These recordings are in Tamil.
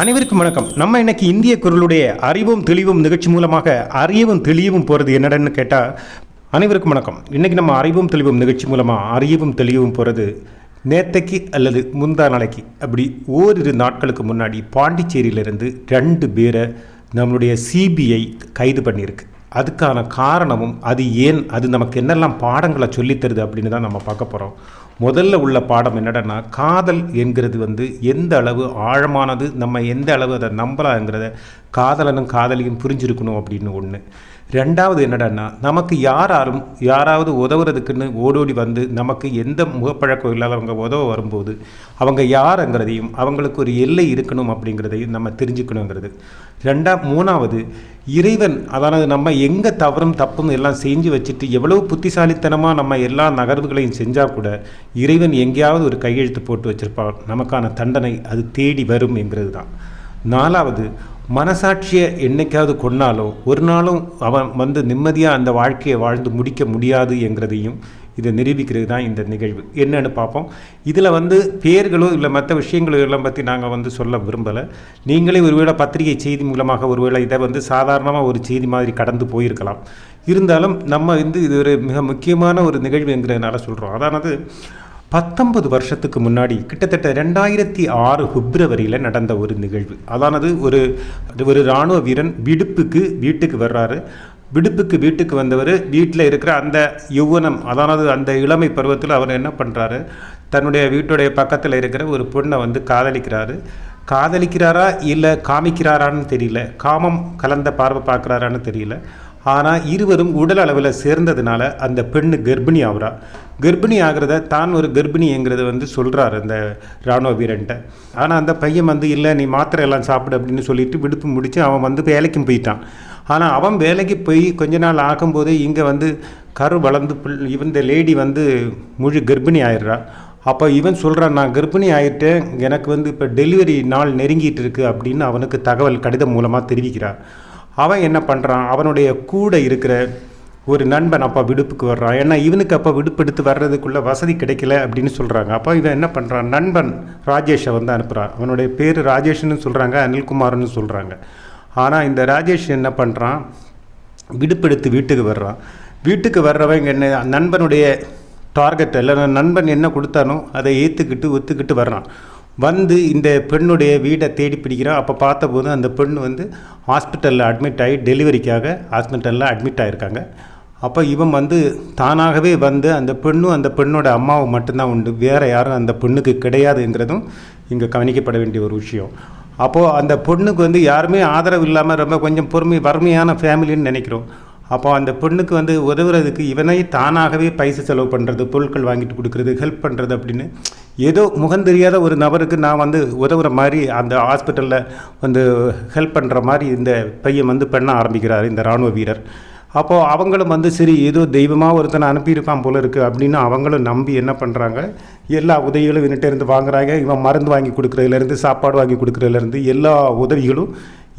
அனைவருக்கும் வணக்கம். நம்ம இன்னைக்கு இந்திய குரலுடைய அறிவும் தெளிவும் நிகழ்ச்சி மூலமாக அறியவும் தெளியவும் போகிறது என்னடன்னு கேட்டால் அனைவருக்கும் வணக்கம். இன்றைக்கி நம்ம அறிவும் தெளிவும் நிகழ்ச்சி மூலமாக அறியவும் தெளிவும் போகிறது நேத்தைக்கு அல்லது முந்தா நாளைக்கு. அப்படி ஓரிரு நாட்களுக்கு முன்னாடி பாண்டிச்சேரியிலிருந்து ரெண்டு பேரை நம்மளுடைய சிபிஐ கைது பண்ணியிருக்கு. அதுக்கான காரணமும் அது ஏன் அது நமக்கு என்னெல்லாம் பாடங்களை சொல்லித் தருது அப்படின்னு தான் நம்ம பார்க்க போகிறோம் முதல்ல உள்ள பாடம் என்னடன்னா காதல் என்கிறது வந்து எந்த அளவு ஆழமானது நம்ம எந்த அளவு அதை நம்பலாங்கிறத காதலனும் காதலியும் புரிஞ்சிருக்கணும் அப்படின்னு ஒன்று ரெண்டாவது என்னடான்னா நமக்கு யாராலும் யாராவது உதவுறதுக்குன்னு ஓடோடி வந்து நமக்கு எந்த முகப்பழக்கம் இல்லாதவங்க உதவ வரும்போது அவங்க யாருங்கிறதையும் அவங்களுக்கு ஒரு எல்லை இருக்கணும் அப்படிங்கிறதையும் நம்ம தெரிஞ்சுக்கணுங்கிறது. ரெண்டா மூணாவது இறைவன் அதாவது நம்ம எங்கே தவறும் தப்பும் எல்லாம் செஞ்சு வச்சுட்டு எவ்வளவு புத்திசாலித்தனமாக நம்ம எல்லா நகர்வுகளையும் செஞ்சால் கூட இறைவன் எங்கேயாவது ஒரு கையெழுத்து போட்டு வச்சிருப்பான். நமக்கான தண்டனை அது தேடி வரும் என்கிறது தான் நாலாவது மனசாட்சியை என்றைக்காவது கொண்டாலும் ஒரு நாளும் அவன் வந்து நிம்மதியாக அந்த வாழ்க்கையை வாழ்ந்து முடிக்க முடியாது என்கிறதையும் இதை நிரூபிக்கிறது தான் இந்த நிகழ்வு. என்னன்னு பார்ப்போம். இதில் வந்து பேர்களோ இல்லை மற்ற விஷயங்களோ எல்லாம் பற்றி நாங்கள் வந்து சொல்ல விரும்பலை. நீங்களே ஒருவேளை பத்திரிகை செய்தி மூலமாக ஒருவேளை இதை வந்து சாதாரணமாக ஒரு செய்தி மாதிரி கடந்து போயிருக்கலாம். இருந்தாலும் நம்ம வந்து இது ஒரு மிக முக்கியமான ஒரு நிகழ்வு என்கிறதுனால சொல்கிறோம் அதானது பத்தொன்பது வருஷத்துக்கு முன்னாடி கிட்டத்தட்ட ரெண்டாயிரத்தி ஆறு பிப்ரவரியில் நடந்த ஒரு நிகழ்வு. அதானது ஒரு ஒரு இராணுவ வீரன் விடுப்புக்கு வீட்டுக்கு வர்றாரு. விடுப்புக்கு வீட்டுக்கு வந்தவர் வீட்டில் இருக்கிற அந்த யௌவனம் அதானது அந்த இளமை பருவத்தில் அவர் என்ன பண்ணுறாரு தன்னுடைய வீட்டுடைய பக்கத்தில் இருக்கிற ஒரு பொண்ணை வந்து காதலிக்கிறாரு. காதலிக்கிறாரா இல்லை காமிக்கிறாரான்னு தெரியல. காமம் கலந்த பார்வை பார்க்குறாரான்னு தெரியல. ஆனால் இருவரும் உடல் அளவில் சேர்ந்ததுனால அந்த பெண்ணு கர்ப்பிணி ஆகுறா. கர்ப்பிணி ஆகிறத தான் ஒரு கர்ப்பிணிங்கிறத வந்து சொல்கிறாரு அந்த இராணுவ வீரன்ட்ட. ஆனால் அந்த பையன் வந்து இல்லை நீ மாத்திரை எல்லாம் சாப்பிடு அப்படின்னு சொல்லிட்டு விடுப்பு முடித்து அவன் வந்து வேலைக்கும் போயிட்டான். ஆனால் அவன் வேலைக்கு போய் கொஞ்ச நாள் ஆகும்போது இங்கே வந்து கரு வளர்ந்து இவன் இந்த லேடி வந்து முழு கர்ப்பிணி ஆயிடுறா. அப்போ இவன் சொல்கிறான் நான் கர்ப்பிணி ஆகிட்டேன் எனக்கு வந்து இப்போ டெலிவரி நாள் நெருங்கிட்டு இருக்கு அப்படின்னு அவனுக்கு தகவல் கடிதம் மூலமாக தெரிவிக்கிறான் அவன் என்ன பண்ணுறான் அவனுடைய கூட இருக்கிற ஒரு நண்பன் அப்போ விடுப்புக்கு வர்றான் ஏன்னா இவனுக்கு அப்போ விடுப்பு எடுத்து வர்றதுக்குள்ளே வசதி கிடைக்கல அப்படின்னு சொல்கிறாங்க அப்போ இவன் என்ன பண்ணுறான் நண்பன் ராஜேஷை வந்து அனுப்புகிறான் அவனுடைய பேர் ராஜேஷ்னு சொல்கிறாங்க அனில்குமார்னு சொல்கிறாங்க ஆனால் இந்த ராஜேஷ் என்ன பண்ணுறான் விடுப்பெடுத்து வீட்டுக்கு வர்றான். வீட்டுக்கு வர்றவங்க என்ன நண்பனுடைய டார்கெட் இல்லை நண்பன் என்ன கொடுத்தானோ அதை ஏற்றுக்கிட்டு ஒத்துக்கிட்டு வர்றான். வந்து இந்த பெண்ணுடைய வீடை தேடி பிடிக்கிறான். அப்போ பார்த்தபோது அந்த பெண் வந்து ஹாஸ்பிட்டலில் அட்மிட் ஆகி டெலிவரிக்காக ஹாஸ்பிட்டலில் அட்மிட் ஆகிருக்காங்க அப்போ இவன் வந்து தானாகவே வந்து அந்த பெண்ணும் அந்த பெண்ணோட அம்மாவும் மட்டும்தான் உண்டு. வேறு யாரும் அந்த பெண்ணுக்கு கிடையாதுங்கிறதும் இங்கே கவனிக்கப்பட வேண்டிய ஒரு விஷயம். அப்போது அந்த பொண்ணுக்கு வந்து யாருமே ஆதரவு இல்லாமல் ரொம்ப கொஞ்சம் பொறுமை வறுமையான ஃபேமிலின்னு நினைக்கிறோம். அப்போ அந்த பெண்ணுக்கு வந்து உதவுறதுக்கு இவனை தானாகவே பைசு செலவு பண்ணுறது பொருட்கள் வாங்கிட்டு கொடுக்குறது ஹெல்ப் பண்ணுறது அப்படின்னு ஏதோ முகம் தெரியாத ஒரு நபருக்கு நான் வந்து உதவுற மாதிரி அந்த ஹாஸ்பிட்டலில் வந்து ஹெல்ப் பண்ணுற மாதிரி இந்த பையன் வந்து பண்ண ஆரம்பிக்கிறார் இந்த இராணுவ வீரர். அப்போது அவங்களும் வந்து சரி ஏதோ தெய்வமாக ஒருத்தனை அனுப்பியிருப்பான் போல இருக்குது அப்படின்னு அவங்களும் நம்பி என்ன பண்ணுறாங்க எல்லா உதவிகளும் இவன்கிட்ட இருந்து வாங்குறாங்க. இவன் மருந்து வாங்கி கொடுக்குறதுலேருந்து சாப்பாடு வாங்கி கொடுக்குறதுலேருந்து எல்லா உதவிகளும்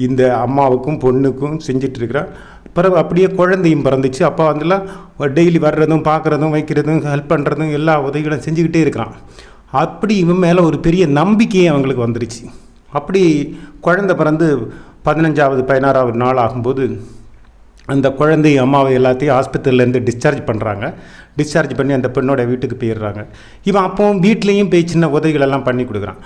இந்த அம்மாவுக்கும் பொண்ணுக்கும் செஞ்சிட்ருக்கிறான் பிறகு அப்படியே குழந்தையும் பிறந்துச்சு. அப்போ வந்துலாம் டெய்லி வர்றதும் பார்க்குறதும் வைக்கிறதும் ஹெல்ப் பண்ணுறதும் எல்லா உதவிகளும் செஞ்சுக்கிட்டே இருக்கிறான். அப்படி இவன் மேலே ஒரு பெரிய நம்பிக்கையே அவங்களுக்கு வந்துருச்சு. அப்படி குழந்தை பிறந்து பதினஞ்சாவது பதினாறாவது நாள் ஆகும்போது அந்த குழந்தை அம்மாவை எல்லாத்தையும் ஆஸ்பத்திரியிலேருந்து டிஸ்சார்ஜ் பண்ணுறாங்க டிஸ்சார்ஜ் பண்ணி அந்த பெண்ணோட வீட்டுக்கு போயிடுறாங்க. இவன் அப்போவும் வீட்லேயும் போய் சின்ன உதவிகளெல்லாம் பண்ணி கொடுக்குறான்.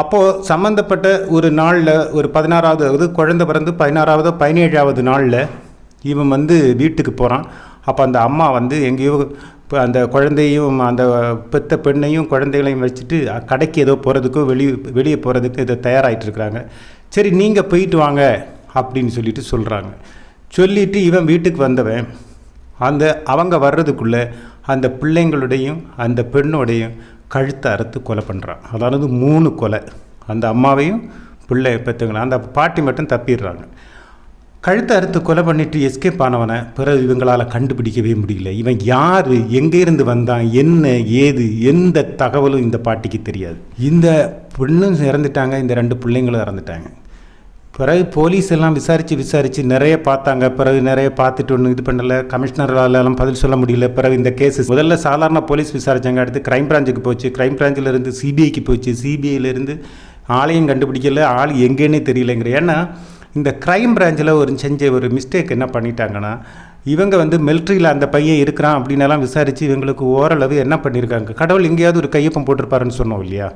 அப்போது சம்மந்தப்பட்ட ஒரு நாளில் ஒரு பதினாறாவது அதாவது குழந்தை பிறந்து பதினாறாவது பதினேழாவது நாளில் இவன் வந்து வீட்டுக்கு போகிறான் அப்போ அந்த அம்மா வந்து எங்கேயோ இப்போ அந்த குழந்தையும் அந்த பெத்த பெண்ணையும் குழந்தைகளையும் வச்சுட்டு கடைக்கு ஏதோ போகிறதுக்கோ வெளியே வெளியே போகிறதுக்கு இதை தயாராகிட்டு இருக்கிறாங்க. சரி நீங்கள் போயிட்டு வாங்க அப்படின்னு சொல்லிட்டு சொல்கிறாங்க சொல்லிவிட்டு இவன் வீட்டுக்கு வந்தவன் அந்த அவங்க வர்றதுக்குள்ளே அந்த பிள்ளைங்களுடையும் அந்த பெண்ணோடையும் கழுத்தை அறுத்து கொலை பண்ணுறான் அதாவது மூணு கொலை. அந்த அம்மாவையும் பிள்ளை பெற்றவங்களை அந்த பாட்டி மட்டும் தப்பிடுறாங்க. கழுத்தை அறுத்து கொலை பண்ணிட்டு எஸ்கேப் ஆனவனை பிறகு இவங்களால் கண்டுபிடிக்கவே முடியல. இவன் யார்? எங்கேருந்து வந்தான்? என்ன? ஏது? எந்த தகவலும் இந்த பாட்டிக்கு தெரியாது. இந்த பெண்ணும் இறந்துட்டாங்க. இந்த ரெண்டு பிள்ளைங்களும் இறந்துட்டாங்க. பிறகு போலீஸ் எல்லாம் விசாரித்து விசாரித்து நிறைய பார்த்தாங்க. பிறகு நிறைய பார்த்துட்டு ஒன்றும் இது பண்ணலை. கமிஷனராலெல்லாம் பதில் சொல்ல முடியல. பிறகு இந்த கேஸ் முதல்ல சாதாரண போலீஸ் விசாரித்தாங்க அடுத்து கிரைம் பிரான்ச்சுக்கு போச்சு. கிரைம் பிரான்ச்சிலேருந்து சிபிஐக்கு போச்சு. சிபிஐலேருந்து ஆளையும் கண்டுபிடிக்கல. ஆள் எங்கேன்னே தெரியலங்கிற. ஏன்னா இந்த க்ரைம் பிரான்ச்சில் ஒரு செஞ்ச ஒரு மிஸ்டேக் என்ன பண்ணிட்டாங்கன்னா இவங்க வந்து மிலிட்ரியில் அந்த பையன் இருக்கிறான் அப்படின்னலாம் விசாரித்து இவங்களுக்கு ஓரளவு என்ன பண்ணியிருக்காங்க கடவுள் எங்கேயாவது ஒரு கையொப்பம் போட்டிருப்பாருன்னு சொன்னோம் இல்லையா?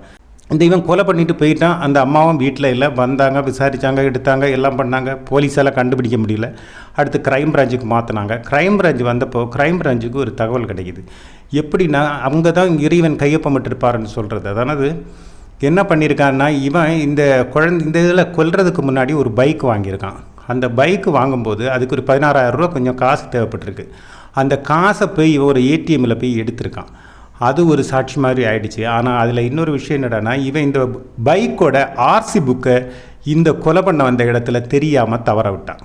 இந்த இவன் கொலை பண்ணிட்டு போயிட்டான். அந்த அம்மாவும் வீட்டில் இல்லை. வந்தாங்க விசாரித்தாங்க எடுத்தாங்க எல்லாம் பண்ணாங்க. போலீஸால் கண்டுபிடிக்க முடியல. அடுத்து க்ரைம் பிரான்ச்சுக்கு மாற்றினாங்க க்ரைம் பிரான்ச் வந்தப்போ க்ரைம் பிரான்ச்சுக்கு ஒரு தகவல் கிடைக்குது. எப்படின்னா அவங்க தான் இறைவன் கையொப்பமிட்டிருப்பாருன்னு சொல்கிறது அதானது என்ன பண்ணியிருக்கான்னா இவன் இந்த குழந்தை இந்த இதில் கொல்றதுக்கு முன்னாடி ஒரு பைக் வாங்கியிருக்கான். அந்த பைக்கு வாங்கும்போது அதுக்கு ஒரு பதினாறாயிரம் ரூபா கொஞ்சம் காசு தேவைப்பட்டிருக்கு. அந்த காசை போய் ஒரு ஏடிஎம்மில் போய் எடுத்திருக்கான். அது ஒரு சாட்சி மாதிரி ஆயிடுச்சு. ஆனால் அதில் இன்னொரு விஷயம் என்னடான்னா இவன் இந்த பைக்கோட ஆர்சி புக்கை இந்த கொலை பண்ண வந்த இடத்துல தெரியாமல் தவற விட்டான்.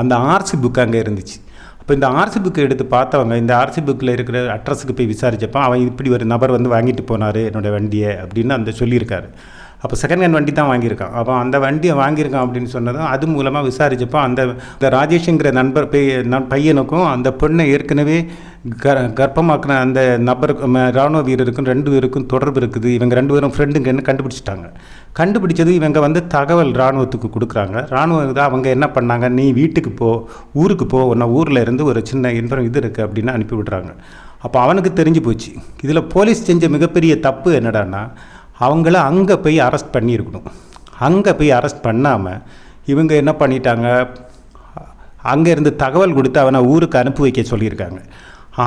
அந்த ஆர்சி புக் அங்கே இருந்துச்சு. அப்போ இந்த ஆர்சி புக்கை எடுத்து பார்த்தவங்க இந்த ஆர்சி புக்கில் இருக்கிற அட்ரஸுக்கு போய் விசாரித்தப்போ அவன் இப்படி ஒரு நபர் வந்து வாங்கிட்டு போனார் என்னோடய வண்டியை அப்படின்னு அந்த சொல்லியிருக்காரு. அப்போ செகண்ட் ஹேண்ட் வண்டி தான் வாங்கியிருக்கான். அப்போ அந்த வண்டியை வாங்கியிருக்கான் அப்படின்னு சொன்னதும் அது மூலமாக விசாரிச்சப்போ அந்த இந்த ராஜேஷுங்கிற நண்பர் பையனுக்கும் அந்த பெண்ணை ஏற்கனவே க கர்ப்பமாக்கின அந்த நபருக்கு ராணுவ வீரருக்கும் ரெண்டு பேருக்கும் தொடர்பு இருக்குது. இவங்க ரெண்டு பேரும் ஃப்ரெண்டுங்கன்னு கண்டுபிடிச்சிட்டாங்க. கண்டுபிடிச்சது இவங்க வந்து தகவல் ராணுவத்துக்கு கொடுக்குறாங்க. ராணுவம் இதை அவங்க என்ன பண்ணாங்க? நீ வீட்டுக்கு போ ஊருக்கு போ உன்னை ஊரில் இருந்து ஒரு சின்ன இன்ஃபர்ம் இது இருக்குது அப்படின்னு அனுப்பி விடுறாங்க அப்போ அவனுக்கு தெரிஞ்சு போச்சு. இதில் போலீஸ் செஞ்ச மிகப்பெரிய தப்பு என்னடான்னா அவங்கள அங்கே போய் அரெஸ்ட் பண்ணியிருக்கணும். அங்கே போய் அரெஸ்ட் பண்ணாமல் இவங்க என்ன பண்ணிட்டாங்க? அங்கே இருந்து தகவல் கொடுத்து அவனை ஊருக்கு அனுப்பி வைக்க சொல்லியிருக்காங்க.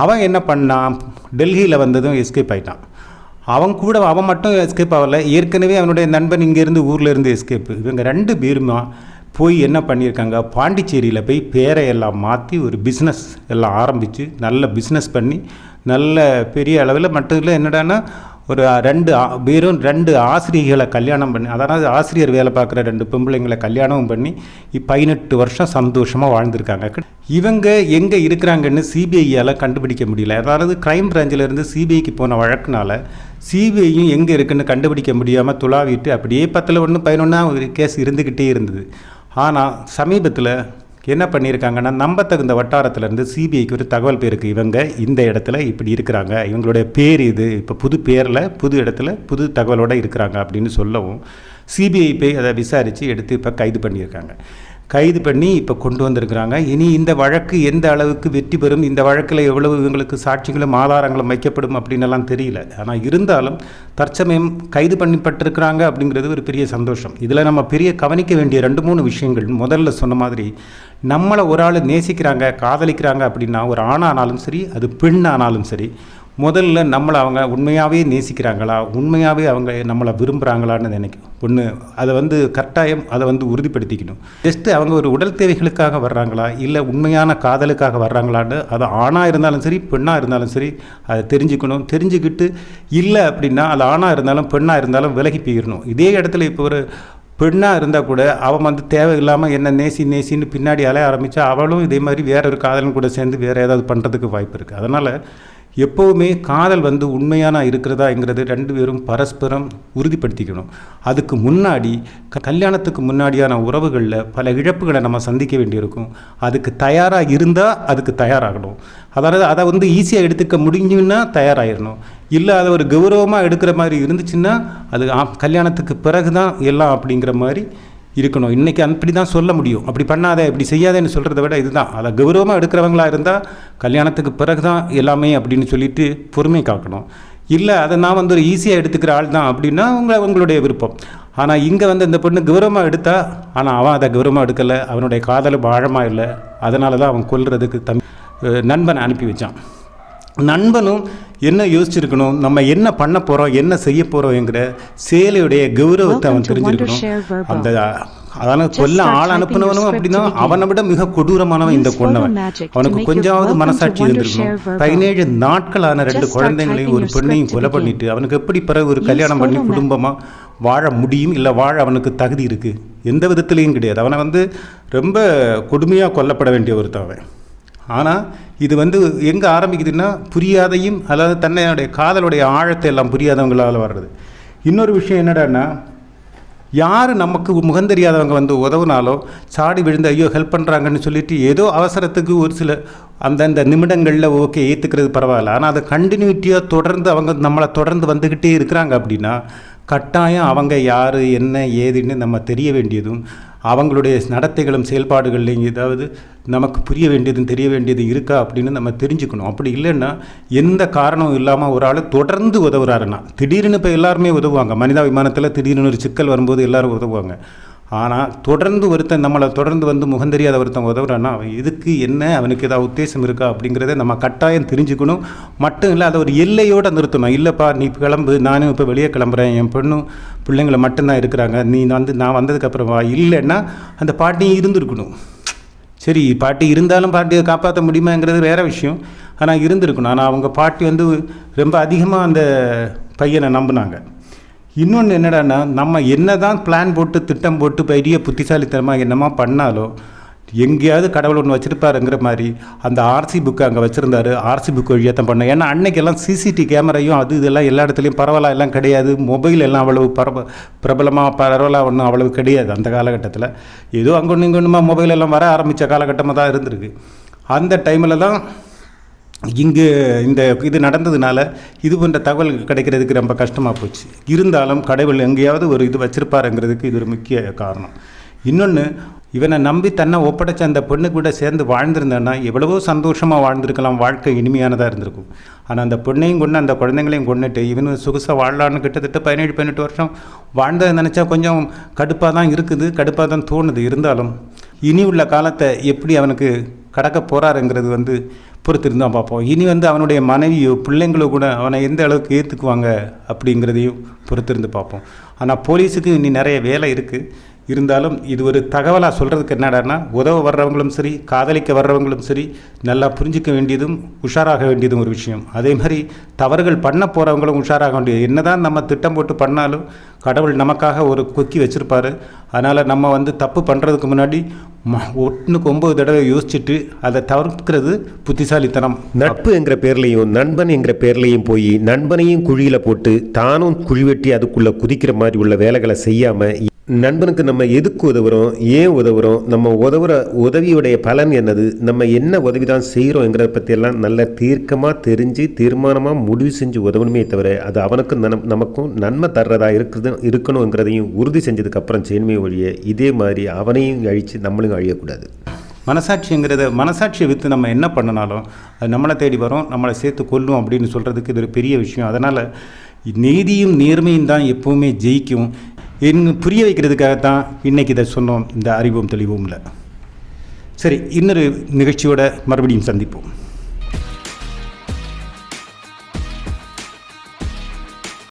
அவன் என்ன பண்ணான்? டெல்லியில் வந்ததும் எஸ்கேப் ஆயிட்டான். அவன் கூட அவன் மட்டும் எஸ்கேப் ஆகலை. ஏற்கனவே அவனுடைய நண்பன் இங்கேருந்து ஊரில் இருந்து எஸ்கேப் இவங்க ரெண்டு பேருமா போய் என்ன பண்ணியிருக்காங்க? பாண்டிச்சேரியில் போய் பேரை எல்லாம் மாற்றி ஒரு பிஸ்னஸ் எல்லாம் ஆரம்பித்து நல்ல பிஸ்னஸ் பண்ணி நல்ல பெரிய அளவில் மற்றதில் என்னடான்னா ஒரு ரெண்டு ஆ- வெறும் ரெண்டு ஆசிரியர்களை கல்யாணம் பண்ணி அதாவது ஆசிரியர் வேலை பார்க்குற ரெண்டு பொம்பளைங்களை கல்யாணமும் பண்ணி பதினெட்டு வருஷம் சந்தோஷமாக வாழ்ந்திருக்காங்க. இவங்க எங்கே இருக்கிறாங்கன்னு சிபிஐயால் கண்டுபிடிக்க முடியல. அதாவது க்ரைம் பிரான்ச்சிலேருந்து சிபிஐக்கு போன வழக்குனால சிபிஐயும் எங்கே இருக்குன்னு கண்டுபிடிக்க முடியாமல் துளாவிட்டு அப்படியே பத்தில் ஒன்று பதினொன்றா ஒரு கேஸ் இருந்துக்கிட்டே இருந்தது. ஆனால் சமீபத்தில் என்ன பண்ணியிருக்காங்கன்னா நம்பத்தகுந்த வட்டாரத்திலேருந்து சிபிஐக்கு ஒரு தகவல் பேருக்கு இவங்க இந்த இடத்துல இப்படி இருக்கிறாங்க. இவங்களுடைய பேர் இது. இப்போ புது பேரில் புது இடத்துல புது தகவலோட இருக்கிறாங்க அப்படின்னு சொல்லவும் சிபிஐ போய் அதை விசாரித்து எடுத்து இப்போ கைது பண்ணியிருக்காங்க. கைது பண்ணி இப்போ கொண்டு வந்திருக்கிறாங்க. இனி இந்த வழக்கு எந்த அளவுக்கு வெற்றி பெறும் இந்த வழக்கில் எவ்வளவு இவங்களுக்கு சாட்சிகளும் ஆதாரங்களும் வைக்கப்படும் அப்படின்னெல்லாம் தெரியல. ஆனால் இருந்தாலும் தற்சமயம் கைது பண்ணப்பட்டிருக்கிறாங்க அப்படிங்கிறது ஒரு பெரிய சந்தோஷம். இதில் நம்ம பெரிய கவனிக்க வேண்டிய ரெண்டு மூணு விஷயங்கள் முதல்ல சொன்ன மாதிரி நம்மளை ஒரு ஆள் நேசிக்கிறாங்க காதலிக்கிறாங்க அப்படின்னா ஒரு ஆணானாலும் சரி அது பெண்ணானாலும் சரி முதல்ல நம்மளை அவங்க உண்மையாகவே நேசிக்கிறாங்களா? உண்மையாகவே அவங்க நம்மளை விரும்புகிறாங்களான்னு நினைக்கும் ஒன்று அதை வந்து கட்டாயம் அதை வந்து உறுதிப்படுத்திக்கணும். ஜஸ்ட்டு அவங்க ஒரு உடல் தேவைகளுக்காக வர்றாங்களா? இல்லை உண்மையான காதலுக்காக வர்றாங்களான்னு அது ஆணாக இருந்தாலும் சரி பெண்ணாக இருந்தாலும் சரி அதை தெரிஞ்சுக்கணும். தெரிஞ்சுக்கிட்டு இல்லை அப்படின்னா அது ஆணாக இருந்தாலும் பெண்ணாக இருந்தாலும் விலகி போயிடணும் இதே இடத்துல இப்போ ஒரு பெண்ணாக இருந்தால் கூட அவன் வந்து தேவையில்லாமல் என்ன நேசி நேசின்னு பின்னாடி அலைய ஆரம்பித்தா அவளும் இதே மாதிரி வேற ஒரு காதலன் கூட சேர்ந்து வேறு ஏதாவது பண்ணுறதுக்கு வாய்ப்பு இருக்குது அதனால் எப்போவுமே காதல் வந்து உண்மையான இருக்கிறதாங்கிறது ரெண்டு பேரும் பரஸ்பரம் உறுதிப்படுத்திக்கணும். அதுக்கு முன்னாடி க- கல்யாணத்துக்கு முன்னாடியான உறவுகளில் பல இழப்புகளை நம்ம சந்திக்க வேண்டியிருக்கும். அதுக்கு தயாராக இருந்தால் அதுக்கு தயாராகணும். அதாவது அதை வந்து ஈஸியாக எடுத்துக்க முடிஞ்சுன்னா தயாராகிடணும் இல்லை அதை ஒரு கௌரவமாக எடுக்கிற மாதிரி இருந்துச்சுன்னா அது கல்யாணத்துக்கு பிறகு தான் எல்லாம் அப்படிங்கிற மாதிரி இருக்கணும். இன்றைக்கி அப்படி தான் சொல்ல முடியும். அப்படி பண்ணாத இப்படி செய்யாதேன்னு சொல்கிறத விட இதுதான். அதை கௌரவமாக எடுக்கிறவங்களா இருந்தால் கல்யாணத்துக்கு பிறகு தான் எல்லாமே அப்படின்னு சொல்லிட்டு பொறுமை காக்கணும். இல்லை அதை நான் வந்து ஒரு ஈஸியாக எடுத்துக்கிற ஆள் தான் அப்படின்னா உங்களை உங்களுடைய விருப்பம். ஆனால் இங்கே வந்து இந்த பொண்ணு கௌரவமாக எடுத்தா ஆனால் அவன் அதை கௌரவமாக எடுக்கலை. அவனுடைய காதல் ஆழமாக இல்லை. அதனால தான் அவன் கொல்றதுக்கு தம் நண்பனை அனுப்பி வச்சான். நண்பனும் என்ன யோசிச்சிருக்கணும்? நம்ம என்ன பண்ண போகிறோம் என்ன செய்ய போகிறோங்கிற சேலையுடைய கௌரவத்தை அவன் தெரிஞ்சிருக்கணும். அந்த அதான Just கொல்ல ஆள் அனுப்புனவனும் அப்படின்னா. அவனை விட மிக கொடூரமானவன் இந்த கொண்டவன் அவனுக்கு கொஞ்சமாவது to மனசாட்சி இருந்திருக்கணும். பதினேழு நாட்களான ரெண்டு குழந்தைங்களையும் ஒரு பெண்ணையும் கொலை. பண்ணிட்டு அவனுக்கு எப்படி பிறகு ஒரு கல்யாணம் பண்ணி குடும்பமாக வாழ முடியும்? இல்லை வாழ அவனுக்கு தகுதி இருக்குது எந்த விதத்துலேயும் கிடையாது. அவனை வந்து ரொம்ப கொடுமையாக கொல்லப்பட வேண்டிய ஒருத்தன் அவன். ஆனால் இது வந்து எங்கே ஆரம்பிக்குதுன்னா புரியாதையும் அதாவது தன்னையுடைய காதலுடைய ஆழத்தை எல்லாம் புரியாதவங்களால் வர்றது. இன்னொரு விஷயம் என்னடான்னா யார் நமக்கு முகந்தெரியாதவங்க வந்து உதவுனாலோ சாடி விழுந்து ஐயோ ஹெல்ப் பண்ணுறாங்கன்னு சொல்லிட்டு ஏதோ அவசரத்துக்கு ஒரு சில அந்தந்த நிமிடங்களில் ஓகே ஏற்றுக்கிறது பரவாயில்ல. ஆனால் அதை கண்டினியூட்டியாக தொடர்ந்து அவங்க நம்மளை தொடர்ந்து வந்துக்கிட்டே இருக்கிறாங்க அப்படின்னா கட்டாயம் அவங்க யார் என்ன ஏதுன்னு நம்ம தெரிய வேண்டியதும் அவங்களுடைய நடத்தைகளும் செயல்பாடுகள்லையும் ஏதாவது நமக்கு புரிய வேண்டியதும் தெரிய வேண்டியது இருக்கா அப்படின்னு நம்ம தெரிஞ்சுக்கணும். அப்படி இல்லைன்னா எந்த காரணமும் இல்லாமல் ஒரு ஆள் தொடர்ந்து உதவுறாருன்னா திடீர்னு இப்போ எல்லாருமே உதவுவாங்க. மனிதாபிமானத்தில் திடீர்னு ஒரு சிக்கல் வரும்போது எல்லோரும் உதவுவாங்க. ஆனால் தொடர்ந்து ஒருத்தன் நம்மளை தொடர்ந்து வந்து முகந்தெரியாத ஒருத்தன் உதவுறான்னா அவன் இதுக்கு என்ன அவனுக்கு ஏதாவது உத்தேசம் இருக்கா அப்படிங்கிறத நம்ம கட்டாயம் தெரிஞ்சுக்கணும். மட்டும் இல்லை அதை ஒரு எல்லையோடு நிறுத்தணும். இல்லைப்பா நீ கிளம்பு நானும் இப்போ வெளியே கிளம்புறேன். என் பெண்ணும் பிள்ளைங்கள மட்டும்தான் இருக்கிறாங்க. நீ வந்து நான் வந்ததுக்கப்புறம் வா இல்லைன்னா அந்த பாட்டியும் இருந்திருக்கணும். சரி பாட்டி இருந்தாலும் பாட்டியை காப்பாற்ற முடியுமாங்கிறது வேற விஷயம். ஆனால் இருந்திருக்கணும் ஆனால் அவங்க பாட்டி வந்து ரொம்ப அதிகமாக அந்த பையனை நம்பினாங்க. இன்னொன்று என்னடான்னா நம்ம என்ன தான் பிளான் போட்டு திட்டம் போட்டு பெரிய புத்திசாலித்தனமாக என்னமா பண்ணாலும் எங்கேயாவது கடவுள் ஒன்று வச்சுருப்பாருங்கிற மாதிரி அந்த ஆர்சி புக்கு அங்கே வச்சுருந்தாரு. ஆர்சி புக் வழியாக தான் பண்ணோம் ஏன்னா அன்னைக்கெல்லாம் சிசிடி கேமரையும் அது இதெல்லாம் எல்லா இடத்துலையும் பரவலாக எல்லாம் கிடையாது. மொபைல் எல்லாம் அவ்வளவு பரவ பிரபலமாக பரவலாக ஒன்றும் அவ்வளவு கிடையாது அந்த காலகட்டத்தில். ஏதோ அங்கே ஒன்று இங்கே ஒன்றுமா மொபைல் எல்லாம் வர ஆரம்பித்த காலகட்டமாக தான் இருந்திருக்கு. அந்த டைமில் தான் இங்கு இந்த இது நடந்ததுனால இது போன்ற தகவல் கிடைக்கிறதுக்கு ரொம்ப கஷ்டமாக போச்சு. இருந்தாலும் கடவுள் எங்கேயாவது ஒரு இது வச்சுருப்பாருங்கிறதுக்கு இது ஒரு முக்கிய காரணம். இன்னொன்று இவனை நம்பி தன்னை ஒப்படைச்ச அந்த பெண்ணு கூட சேர்ந்து வாழ்ந்திருந்தேன்னா எவ்வளவோ சந்தோஷமாக வாழ்ந்திருக்கலாம். வாழ்க்கை இனிமையானதாக இருந்திருக்கும். ஆனால் அந்த பொண்ணையும் கொண்டு அந்த குழந்தைங்களையும் கொண்டுட்டு இவனு சொகுசாக வாழலான்னு கிட்டத்தட்ட பதினேழு பதினெட்டு வருஷம் வாழ்ந்ததை நினச்சா கொஞ்சம் கடுப்பாக தான் இருக்குது கடுப்பாக தான் தோணுது. இருந்தாலும் இனி உள்ள காலத்தை எப்படி அவனுக்கு கடக்க போகிறாருங்கிறது வந்து பொறுத்திருந்து தான் பார்ப்போம். இனி வந்து அவனுடைய மனைவியோ பிள்ளைங்களோ கூட அவனை எந்த அளவுக்கு ஏற்றுக்குவாங்க அப்படிங்கிறதையும் பொறுத்திருந்து பார்ப்போம். ஆனால் போலீஸுக்கு இனி நிறைய வேலை இருக்குது இருந்தாலும் இது ஒரு தகவலாக சொல்கிறதுக்கு என்னடான்னா உதவ வர்றவங்களும் சரி காதலிக்க வர்றவங்களும் சரி நல்லா புரிஞ்சிக்க வேண்டியதும் உஷாராக வேண்டியதும் ஒரு விஷயம். அதே மாதிரி தவறுகள் பண்ண போகிறவங்களும் உஷாராக வேண்டியது. என்னதான் நம்ம திட்டம் போட்டு பண்ணாலும் கடவுள் நமக்காக ஒரு கொக்கி வச்சுருப்பாரு. அதனால் நம்ம வந்து தப்பு பண்ணுறதுக்கு முன்னாடி ம- ஒன்றுக்கு ஒம்பது தடவை யோசிச்சுட்டு அதை தவிர்க்கிறது புத்திசாலித்தனம். நட்பு என்கிற பேர்லையும் நண்பன் என்கிற பேர்லையும் போய் நண்பனையும் குழியில் போட்டு தானும் குழி வெட்டி அதுக்குள்ளே குதிக்கிற மாதிரி உள்ள வேலைகளை செய்யாமல் நண்பனுக்கு நம்ம எதுக்கு உதவுறோம் ஏன் உதவுறோம் நம்ம உதவுற உதவியுடைய பலன் என்னது நம்ம என்ன உதவி தான் செய்கிறோங்கிறத பற்றியெல்லாம் நல்ல தீர்க்கமாக தெரிஞ்சு தீர்மானமாக முடிவு செஞ்சு உதவணுமே தவிர அது அவனுக்கும் நமக்கும் நன்மை தர்றதாக இருக்குது இருக்கணுங்கிறதையும் உறுதி செஞ்சதுக்கப்புறம் செய்யணுமே ஒழிய இதே மாதிரி அவனையும் அழித்து நம்மளையும் அழியக்கூடாது. மனசாட்சிங்கிறத மனசாட்சியை விற்று நம்ம என்ன பண்ணினாலும் அது நம்மளை தேடி வரும் நம்மளை சேர்த்து கொல்லும் அப்படின்னு சொல்கிறதுக்கு இது ஒரு பெரிய விஷயம். அதனால் நீதியும் நேர்மையும் தான் எப்போவுமே ஜெயிக்கும். என்ன புரிய வைக்கிறதுக்காகத்தான் இன்றைக்கி இதை சொன்னோம். இந்த அறிவும் தெளிவும் இல்லை. சரி இன்னொரு நிகழ்ச்சியோட மறுபடியும் சந்திப்போம்.